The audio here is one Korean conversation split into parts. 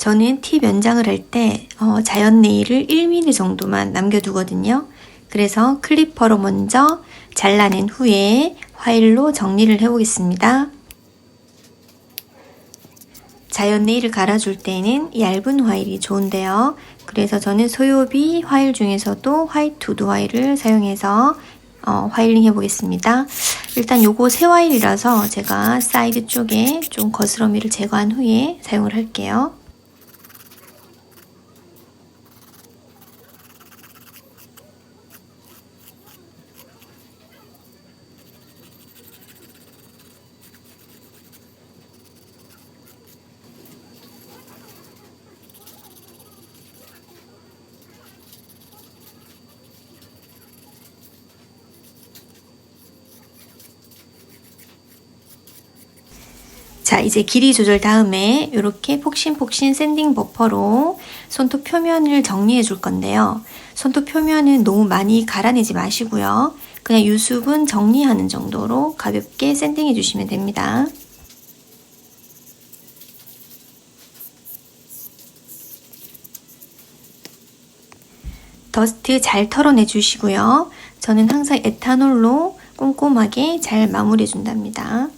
저는 팁 연장을 할때 어, 자연 네일을 1mm 정도만 남겨두거든요. 그래서 클리퍼로 먼저 잘라낸 후에 화일로 정리를 해보겠습니다. 자연 네일을 갈아줄 때는 얇은 화일이 좋은데요. 그래서 저는 소요비 화일 중에서도 화이트 우드 화일을 사용해서 어, 화일링 해보겠습니다. 일단 요거 새 화일이라서 제가 사이드 쪽에 좀 거스러미를 제거한 후에 사용을 할게요. 자, 이제 길이 조절 다음에 이렇게 폭신폭신 샌딩 버퍼로 손톱 표면을 정리해 줄 건데요. 손톱 표면은 너무 많이 갈아내지 마시고요. 그냥 유수분 정리하는 정도로 가볍게 샌딩해 주시면 됩니다. 더스트 잘 털어내 주시고요. 저는 항상 에탄올로 꼼꼼하게 잘 마무리해 준답니다.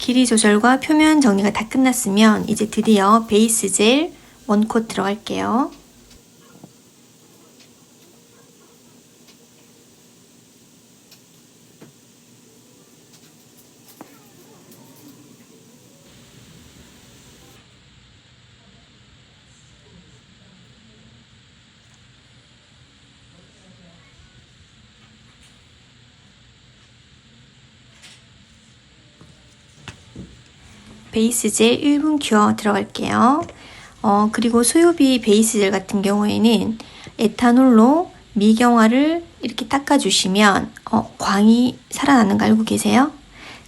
길이 조절과 표면 정리가 다 끝났으면 이제 드디어 베이스 젤 원콧 들어갈게요. 베이스 젤 1분 큐어 들어갈게요. 어, 그리고 소요비 베이스 젤 같은 경우에는 에탄올로 미경화를 이렇게 닦아주시면 어, 광이 살아나는 거 알고 계세요?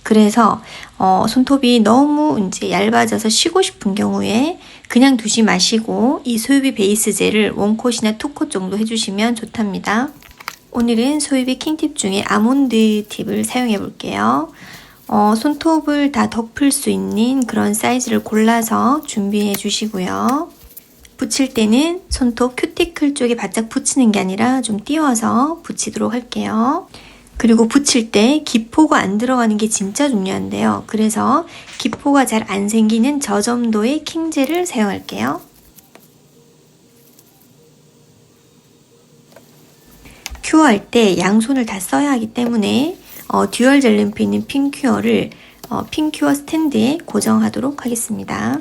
그래서 어, 손톱이 너무 이제 얇아져서 쉬고 싶은 경우에 그냥 두지 마시고 이 소유비 베이스 젤을 원콧이나 투콧 정도 해주시면 좋답니다. 오늘은 소유비 킹팁 중에 아몬드 팁을 사용해 볼게요. 어, 손톱을 다 덮을 수 있는 그런 사이즈를 골라서 준비해 주시고요. 붙일 때는 손톱 큐티클 쪽에 바짝 붙이는 게 아니라 좀 띄워서 붙이도록 할게요. 그리고 붙일 때 기포가 안 들어가는 게 진짜 중요한데요. 그래서 기포가 잘 안 생기는 저점도의 킹젤을 사용할게요. 큐어할 때 양손을 다 써야 하기 때문에 어, 듀얼 젤 램프 있는 핀큐어를 어, 핀큐어 스탠드에 고정하도록 하겠습니다.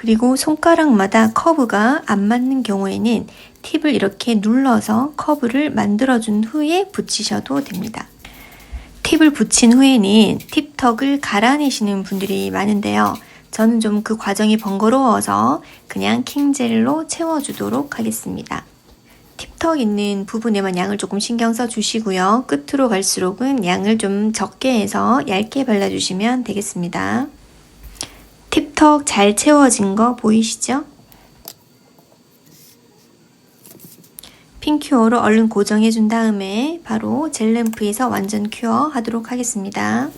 그리고 손가락마다 커브가 안 맞는 경우에는 팁을 이렇게 눌러서 커브를 만들어준 후에 붙이셔도 됩니다. 팁을 붙인 후에는 팁턱을 갈아내시는 분들이 많은데요. 저는 좀 그 과정이 번거로워서 그냥 킹젤로 채워주도록 하겠습니다. 팁턱 있는 부분에만 양을 조금 신경 써 주시고요. 끝으로 갈수록은 양을 좀 적게 해서 얇게 발라주시면 되겠습니다. 팁턱 잘 채워진 거 보이시죠? 핀 큐어로 얼른 고정해 준 다음에 바로 젤 램프에서 완전 큐어 하도록 하겠습니다.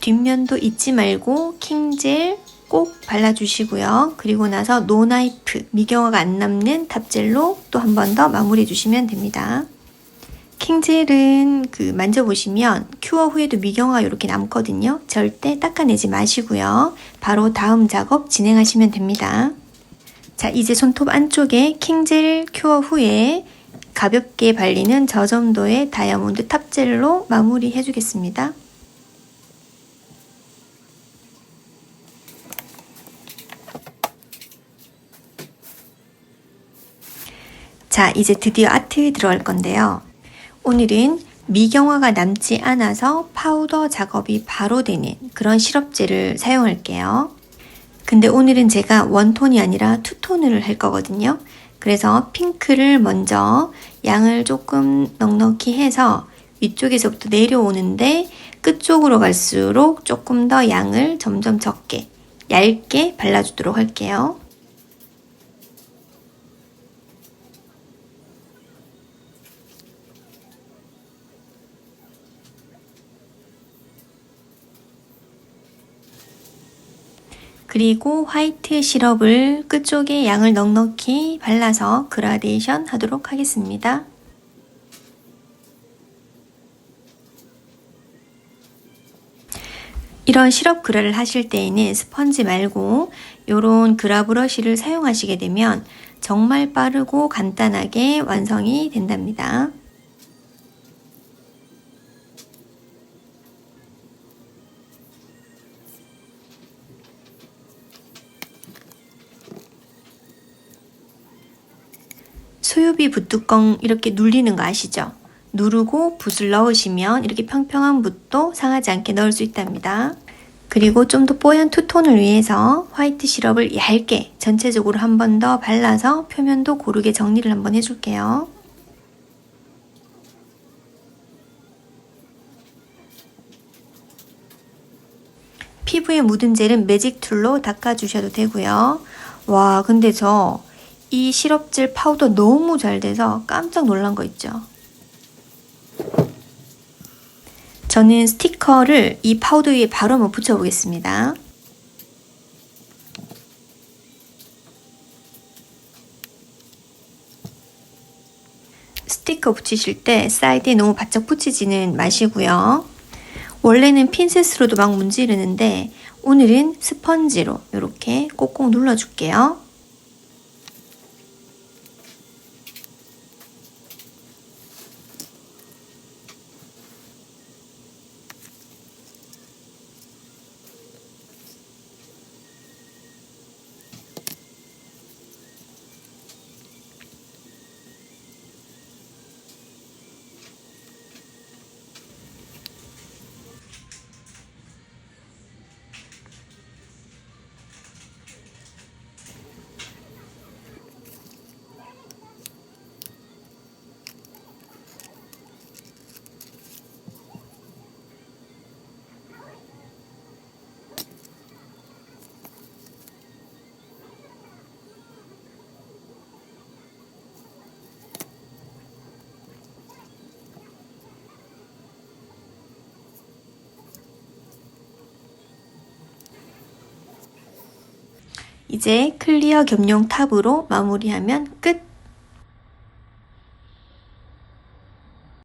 뒷면도 잊지 말고 킹젤 꼭 발라주시고요. 그리고 나서 노나이프, 미경화가 안 남는 탑젤로 또 한 번 더 마무리해 주시면 됩니다. 킹젤은 그 만져보시면 큐어 후에도 미경화가 이렇게 남거든요. 절대 닦아내지 마시고요. 바로 다음 작업 진행하시면 됩니다. 자, 이제 손톱 안쪽에 킹젤 큐어 후에 가볍게 발리는 저점도의 다이아몬드 탑젤로 마무리 해 주겠습니다. 자, 이제 드디어 아트 들어갈 건데요. 오늘은 미경화가 남지 않아서 파우더 작업이 바로 되는 그런 시럽젤을 사용할게요. 근데 오늘은 제가 원톤이 아니라 투톤을 할 거거든요. 그래서 핑크를 먼저 양을 조금 넉넉히 해서 위쪽에서부터 내려오는데 끝쪽으로 갈수록 조금 더 양을 점점 적게 얇게 발라주도록 할게요. 그리고 화이트 시럽을 끝쪽에 양을 넉넉히 발라서 그라데이션 하도록 하겠습니다. 이런 시럽 그라를 하실 때에는 스펀지 말고 이런 그라 브러쉬를 사용하시게 되면 정말 빠르고 간단하게 완성이 된답니다. 소유비 붓뚜껑 이렇게 눌리는 거 아시죠? 누르고 붓을 넣으시면 이렇게 평평한 붓도 상하지 않게 넣을 수 있답니다. 그리고 좀 더 뽀얀 투톤을 위해서 화이트 시럽을 얇게 전체적으로 한 번 더 발라서 표면도 고르게 정리를 한번 해줄게요. 피부에 묻은 젤은 매직 툴로 닦아주셔도 되고요. 와, 근데 저 이 시럽젤 파우더 너무 잘 돼서 깜짝 놀란 거 있죠? 저는 스티커를 이 파우더 위에 바로 한번 붙여보겠습니다. 스티커 붙이실 때 사이드에 너무 바짝 붙이지는 마시고요. 원래는 핀셋으로도 막 문지르는데 오늘은 스펀지로 이렇게 꼭꼭 눌러줄게요. 이제 클리어 겸용 탑으로 마무리하면 끝!